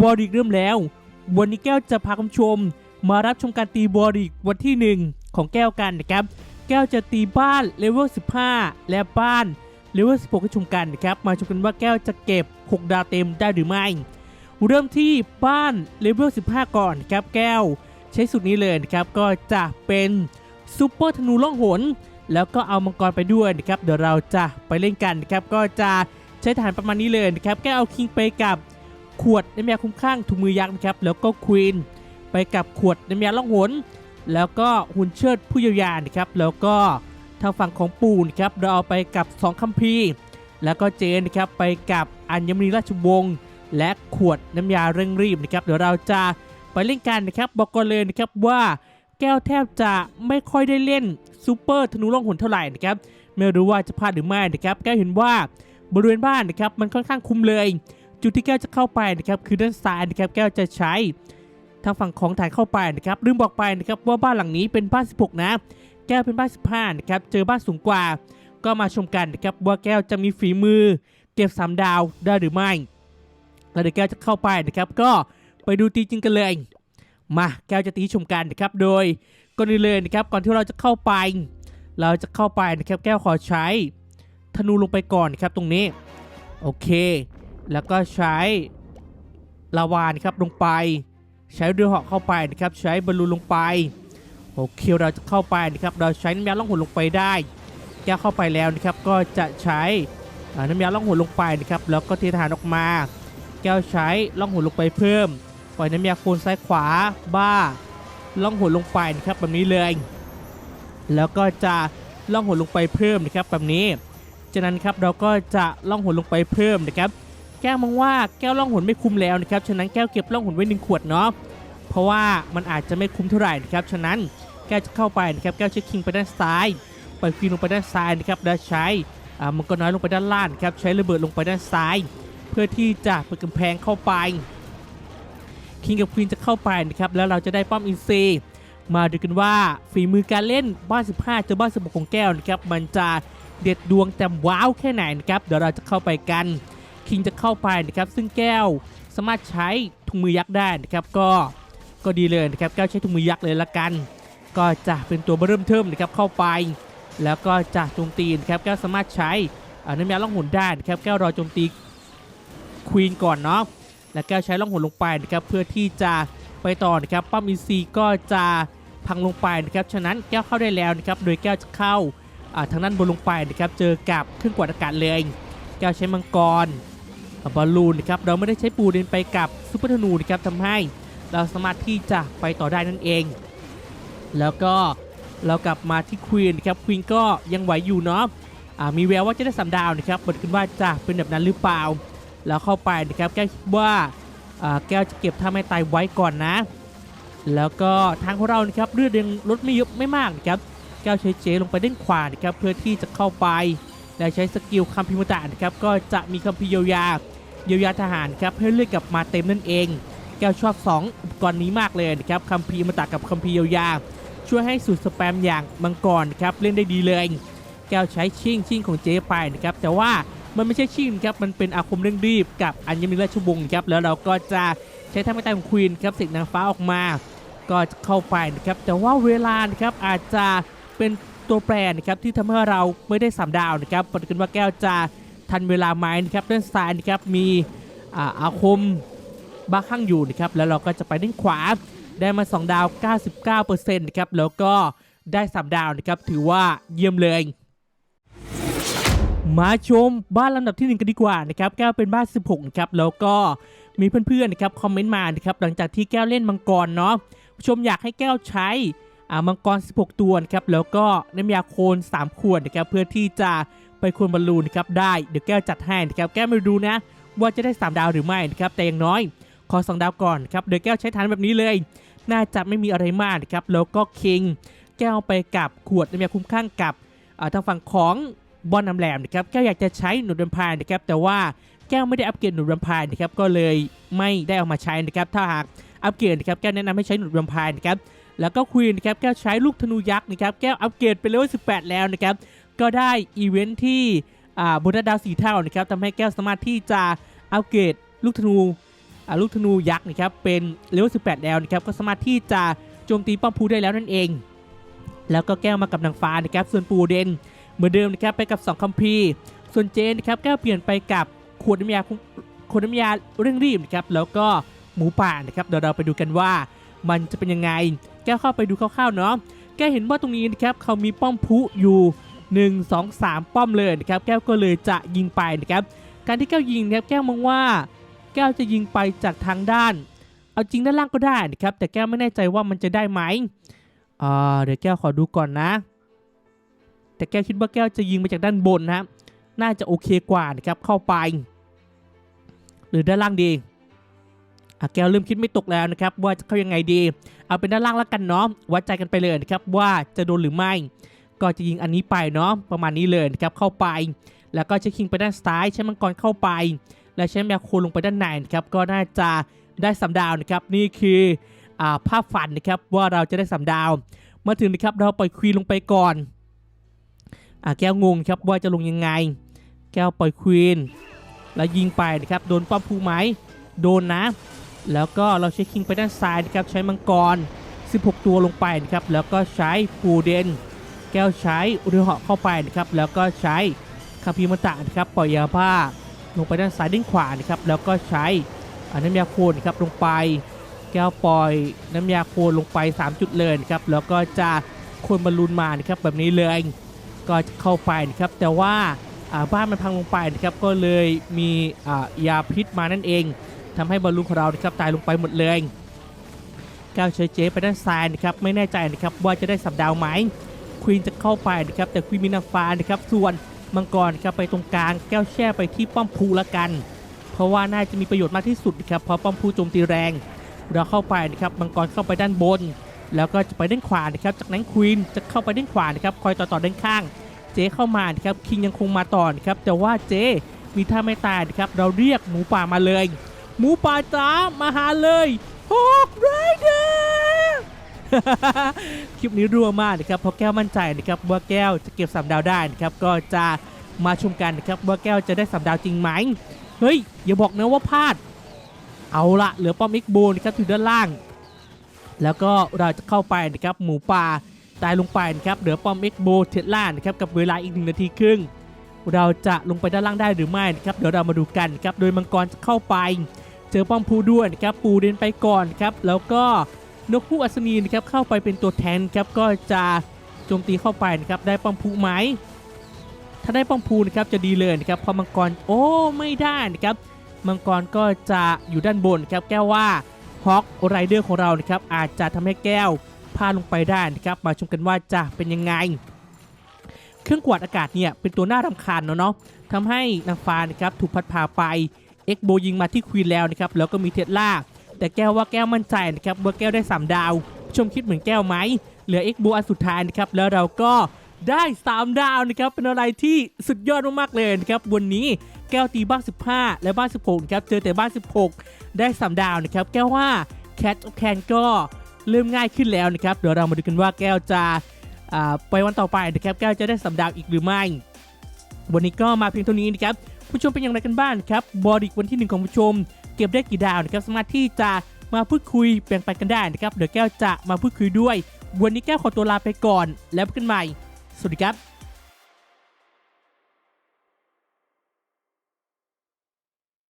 บอริกเริ่มแล้ว วันนี้แก้วจะพาคุณชม มารับชมการตีบอริกวันที่ 1 ของแก้วกันนะครับ แก้วจะตีบ้านเลเวล 15 และบ้านเลเวล 16ให้ชมกันนะครับ มาชมกันว่าแก้วจะเก็บ 6 ดาวเต็มได้หรือไม่ เริ่มที่บ้านเลเวล 15 ก่อนครับแก้ว ใช้สูตรนี้เลยนะครับก็จะเป็นซูเปอร์ธนูล่องหน แล้วก็เอามังกรไปด้วยนะครับ เดี๋ยวเราจะไปเล่นกันนะครับ ก็จะใช้ฐานประมาณนี้เลยนะครับ แก้วเอาคิงไปกับ ขวดน้ำยาคุ้มข้างถุงมือยักษ์นะครับแล้วก็ควีนไปกับขวดน้ำยาล่องหนแล้วก็หุ่นเชิดผู้เยียวยานะครับแล้วก็ทางฝั่งของปูนะครับเราเอาไปกับ 2 คัมภีร์แล้วก็เจนนะครับไปกับอัญมณีราชวงศ์และขวดน้ำยาเร่งรีบนะครับเดี๋ยวเราจะไปเล่นกันนะครับบอกก่อนเลยนะครับว่าแก้วแทบจะไม่ค่อยได้เล่นซูเปอร์ธนูล่องหนเท่าไหร่นะครับไม่รู้ว่าจะพลาดหรือไม่นะครับแก้วเห็นว่าบริเวณบ้านนะครับมันค่อนข้างคุ้มเลย จุดที่แก้วจะเข้าไปนะครับคือด้านซ้ายนะครับแก้วจะใช้ทางฝั่งของฐานเข้าไปนะครับลืมบอกไปนะครับว่าบ้านหลังนี้เป็นบ้าน 16 นะ แก้วเป็นบ้าน 15 นะครับเจอบ้านสูงกว่า ก็มาชมกันนะครับว่าแก้วจะมีฝีมือ เก็บ 3 ดาวได้หรือไม่แล้วเดี๋ยวแก้วจะเข้าไปนะครับ ก็ไปดูตีจริงกันเลย มาแก้วจะตีชมกันนะครับโดยก่อนอื่นเลยนะครับก่อนที่เราจะเข้าไป เราจะเข้าไปนะครับแก้วขอใช้ธนูลงไปก่อนนะครับตรงนี้โอเค แล้วก็ใช้ลาวานครับลงไป ใช้เรือเหาะเข้าไปนะครับ ใช้บอลลูนลงไปโอเคเราจะเข้าไปนะครับ เราใช้น้ำยาล่องหนลงไปได้ แก้วเข้าไปแล้วนะครับ ก็จะใช้น้ำยาล่องหนลงไปนะครับ แล้วก็เทฐานออกมา แก้วใช้ล่องหนลงไปเพิ่ม ปล่อยน้ำยาโคนซ้ายขวาบ้า ล่องหนลงไปนะครับแบบนี้เลย แล้วก็จะล่องหนลงไปเพิ่มนะครับแบบนี้ จากนั้นครับเราก็จะล่องหนลงไปเพิ่มนะครับ แก้วมองว่าแก้วล่องหนไม่คุ้มแล้วนะครับฉะนั้นแก้วเก็บล่องหนไว้หนึ่งขวดเนาะเพราะว่ามันอาจจะไม่คุ้มเท่าไหร่นะครับฉะนั้นแก้วจะเข้าไปนะครับแก้วใช้คิงไปด้านซ้ายปล่อยควีนลงไปด้านซ้ายนะครับแล้วใช้อ่ามังกรน้อยลงไปด้านล่างนะครับใช้ระเบิดลงไปด้านซ้าย เพื่อที่จะเปิดกำแพงเข้าไปคิงกับควีนจะเข้าไปนะครับแล้วเราจะได้ป้อมอินซีมาดูกันว่าฝีมือการเล่นบ้าน 15เจอบ้าน16ของแก้วนะครับมันจะเด็ดดวงจำว้าวแค่ไหนนะครับเดี๋ยวเราจะเข้าไปกัน คิงจะเข้าไปนะครับซึ่งแก้วสามารถใช้ถุงมือยักษ์ได้นะครับก็ก็ดีเลยนะครับแก้วใช้ถุงมือยักษ์เลยละกัน ก็จะเป็นตัวเริ่มเทิมนะครับเข้าไป แล้วก็จะโจมตีนะครับแก้วสามารถใช้น้ำยาล่องหนได้นะครับแก้วรอโจมตีควีนก่อนเนาะแล้วแก้วใช้ล่องหนลงไปนะครับเพื่อที่จะไปต่อนะครับป้อมอินซีก็จะพังลงไปนะครับฉะนั้นแก้วเข้าได้แล้วนะครับโดยแก้วจะเข้าอ่าทางด้านบนลงไปนะครับเจอกับเครื่องกวาดอากาศเลย แก้วใช้มังกร บอลลูนนะครับเราไม่ได้ใช้ปูเดินไปกับซุปเปอร์ธนูนะครับทำให้เราสามารถที่จะไปต่อได้นั่นเอง แล้วก็เรากลับมาที่ควีนนะครับควีนก็ยังไหวอยู่เนาะอ่ามีแววว่าจะได้สามดาวนะครับบทขึ้นว่าจะเป็นแบบนั้นหรือเปล่า แล้วเข้าไปนะครับแก้วคิดว่าแก้วจะเก็บท่าไม่ตายไว้ก่อนนะ แล้วก็ทางของเรานะครับเลือดยังลดไม่เยอะไม่มากนะครับแก้วใช้เจลงไปด้านขวานะครับเพื่อที่จะเข้าไปและใช้สกิลคัมพิมตะนะครับก็จะมีคัมพิเยียวยา เยียวยาทหารครับให้เลือดกลับมาเต็มนั่นเอง แก้วชอบ 2 อุปกรณ์นี้มากเลยนะครับคัมพีร์มตะกับคัมพีร์เยียวยา ช่วยให้สูตรสแปมอย่างมังกรครับเล่นได้ดีเลย แก้วใช้ชิ่งชิ่งของเจ๊ไปนะครับแต่ว่ามันไม่ใช่ชิ่งครับมันเป็นอาคมเร่งรีบกับอัญมณีราชวงศ์ครับแล้วเราก็จะใช้ท่าไม่ตายของควีนครับเสกนางฟ้าออกมาก็เข้าไปนะครับแต่ว่าเวลานะครับอาจจะเป็นตัวแปรนะครับที่ทำให้เราไม่ได้สามดาวนะครับปฏิกันว่าแก้วจะ ทันเวลาไหมนะครับด้านซ้ายนะครับมีอาอาคมบ้าข้างอยู่นะครับแล้วเราก็จะไปด้านขวาได้มา 2 ดาว 99%นะครับแล้วก็ได้ 3 ดาวนะครับถือว่าเยี่ยมเลย มาชมบ้านลำดับที่ 1 กันดีกว่านะครับแก้วเป็นบ้าน 16นะครับแล้วก็มีเพื่อนๆนะครับคอมเมนต์มานะครับหลังจากที่แก้วเล่นมังกรเนาะชมอยากให้แก้วใช้อ่ามังกร 16 ตัวนะครับแล้วก็น้ำยาโคน 3 ขวดนะครับเพื่อที่จะ ไปโคนบอลลูนนะครับได้เดี๋ยวแก้วจัดให้นะครับแก้วไม่รู้นะว่าจะได้ 3 ดาวหรือไม่นะครับแต่อย่างน้อยขอ 2 ดาวก่อนครับเดี๋ยวแก้วใช้ฐานแบบนี้เลย น่าจะไม่มีอะไรมากนะครับแล้วก็คิงแก้วไปกับขวดน้ำยาคุ้มข้างกับทางฝั่งของบอลน้ำแหลมนะครับแก้วอยากจะใช้หนุดแวมพร์นะครับแต่ว่าแก้วไม่ได้อัปเกรดหนุดแวมพร์นะครับก็เลยไม่ได้เอามาใช้นะครับถ้าหากอัปเกรดนะครับแก้วแนะนำให้ใช้หนุดแวมพร์นะครับแล้วก็ควีนนะครับแก้วใช้ลูกธนูยักษ์นะครับแก้วอัปเกรดไปเลเวล18 แล้วนะครับ ก็ได้อีเวนท์ที่อ่าบนดาวสีเท่านะครับทำให้แก้วสามารถที่จะอัปเกรดลูกธนูลูกธนูยักษ์นะครับเป็นเลเวล18แล้วนะครับก็สามารถที่จะโจมตีป้อมพูได้แล้วนั่นเอง แล้วก็แก้วมากับนางฟ้านะครับส่วนปูเดนเหมือนเดิมนะครับไปกับ 2คัมภีร์ส่วนเจนนะครับแก้วเปลี่ยนไปกับขวดน้ำยาขวดน้ำยาเร่งรีบนะครับแล้วก็หมูป่านะครับเดี๋ยวเราไปดูกันว่ามันจะเป็นยังไง แก้วเข้าไปดูคร่าวๆเนาะแก้วเห็นว่าตรงนี้นะครับเขามีป้อมพุอยู่ 1 2 3 ป้อมเลยนะครับแก้วก็เลยจะยิงไปนะครับการที่แก้วยิงนะครับแก้วมองว่า แก้วจะยิงไปจากทางด้าน เอาจริงด้านล่างก็ได้นะครับแต่แก้วไม่แน่ใจว่ามันจะได้ไหมอ่าเดี๋ยวแก้วขอดูก่อนนะ แต่แก้วคิดว่าแก้วจะยิงไปจากด้านบนนะน่าจะโอเคกว่านะครับเข้าไป หรือด้านล่างดีอะแก้วเริ่มคิดไม่ตกแล้วนะครับว่าจะเข้ายังไงดี เอาเป็นด้านล่างแล้วกันเนาะวัดใจกันไปเลยนะครับว่าจะโดนหรือไม่ ก็จะยิงอันนี้ไปเนาะประมาณนี้เลยนะครับเข้าไป แล้วก็ใช้คิงไปด้านซ้ายใช้มังกรเข้าไป และใช้แมวโคลงไปด้านในนะครับก็น่าจะได้สามดาวนะครับนี่คือภาพฝันนะครับว่าเราจะได้สามดาว มาถึงนะครับเราปล่อยควีนลงไปก่อนอแก้วงงครับว่าจะลงยังไง แก้วปล่อยควีนแล้วยิงไปนะครับโดนป้อมภูไหมโดนนะ แล้วก็เราใช้คิงไปด้านซ้ายนะครับใช้มังกร 16 ตัวลงไปนะครับแล้วก็ใช้ปูเดน แก้วใช้เรือเหาะเข้าไปนะครับแล้วก็ใช้คาพิมตะนะครับปล่อยยาบ้าลงไปด้านซ้ายด้านขวานะครับแล้วก็ใช้อ่าน้ำยาโคลนครับลงไป แก้วปล่อยน้ำยาโคลนลงไป 3 จุดเลยครับแล้วก็จะโคนบอลลูนมานะครับแบบนี้เลยก็เข้าไปนะครับแต่ว่าบ้านมันพังลงไปนะครับก็เลยมียาพิษมานั่นเองทำให้บอลลูนของเรานะครับตายลงไปหมดเลยแก้วเชยเจไปด้านซ้ายนะครับไม่แน่ใจนะครับว่าจะได้สับดาวไหม ควีนจะเข้าไปนะครับแต่ควีนมีนางฟ้านะครับส่วนมังกรครับไปตรงกลางแก้วแช่ไปที่ป้อมพูละกัน เพราะว่าน่าจะมีประโยชน์มากที่สุดนะครับเพราะป้อมพูโจมตีแรง เราเข้าไปนะครับมังกรเข้าไปด้านบน แล้วก็จะไปด้านขวานะครับจากนั้นควีนจะเข้าไปด้านขวานะครับคอยต่อต่อด้านข้าง เจเข้ามานะครับคิงยังคงมาต่อนะครับแต่ว่าเจมีท่าไม่ตายนะครับเราเรียกหมูป่ามาเลย หมูป่าจ้ามาหาเลยฮอกไรเดอร์ คลิปนี้รัวมากนะครับเพราะแก้วมั่นใจนะครับว่าแก้วจะเก็บสามดาวได้นะครับก็จะมาชมกันนะครับว่าแก้วจะได้สามดาวจริงไหมเฮ้ยอย่าบอกนะว่าพลาด เอาละเหลือป้อมเอ็กโบนะครับอยู่ด้านล่าง แล้วก็เราจะเข้าไปนะครับหมูป่าตายลงไปนะครับเหลือป้อมเอ็กโบเทสล่านะครับกับเวลาอีกหนึ่งนาทีครึ่งเราจะลงไปด้านล่างได้หรือไม่นะครับเดี๋ยวเรามาดูกันครับโดยมังกรจะเข้าไป เจอป้อมพูด้วยนะครับปูเดินไปก่อนครับแล้วก็ นกผู้อัศนีนะครับเข้าไปเป็นตัวแทนครับก็จะโจมตีเข้าไปนะครับได้ป้อมพูไหมถ้าได้ป้อมพูนะครับจะดีเลยนะครับเพอมังกรโอ้ไม่ได้นะครับมังกรก็จะอยู่ด้านบนครับแก้วว่าฮอกไรเดอร์ของเรานะครับอาจจะทำให้แก้วพาลงไปได้นะครับมาชมกันว่าจะเป็นยังไง เครื่องกวาดอากาศเนี่ยเป็นตัวหน่ารำคาญเนาะเนาะทำให้นางฟ้านะครับถูกพัดพาไปเอ็กโบยิงมาที่ควีนแล้วนะครับแล้วก็มีเทสลา แต่แก้วว่าแก้วมั่นใจนะครับว่าแก้วได้ 3 ดาว ชมคิดเหมือนแก้วไหมเหลือ X โบอันสุดท้ายนะครับแล้วเราก็ได้ 3 ดาวนะครับเป็นอะไรที่สุดยอดมากๆเลยนะครับวันนี้แก้วตีบ้าน 15 และบ้าน 16นะครับเจอแต่บ้าน 16 ได้ 3 ดาวนะครับแก้วว่าแคทแคนก็เริ่มง่ายขึ้นแล้วนะครับเดี๋ยวเรามาดูกันว่าแก้วจะไปวันต่อไปนะครับแก้วจะได้สามดาวอีกหรือไม่ วันนี้ก็มาเพียงเท่านี้นะครับผู้ชมเป็นอย่างไรกันบ้างครับบอดิกวันที่หนึ่งของผู้ชม เก็บได้กี่ดาวนะครับสามารถที่จะมาพูดคุยแบ่งปันกันได้นะครับเดี๋ยวแก้วจะมาพูดคุยด้วย วันนี้แก้วขอตัวลาไปก่อนแล้วพบกันใหม่ สวัสดีครับ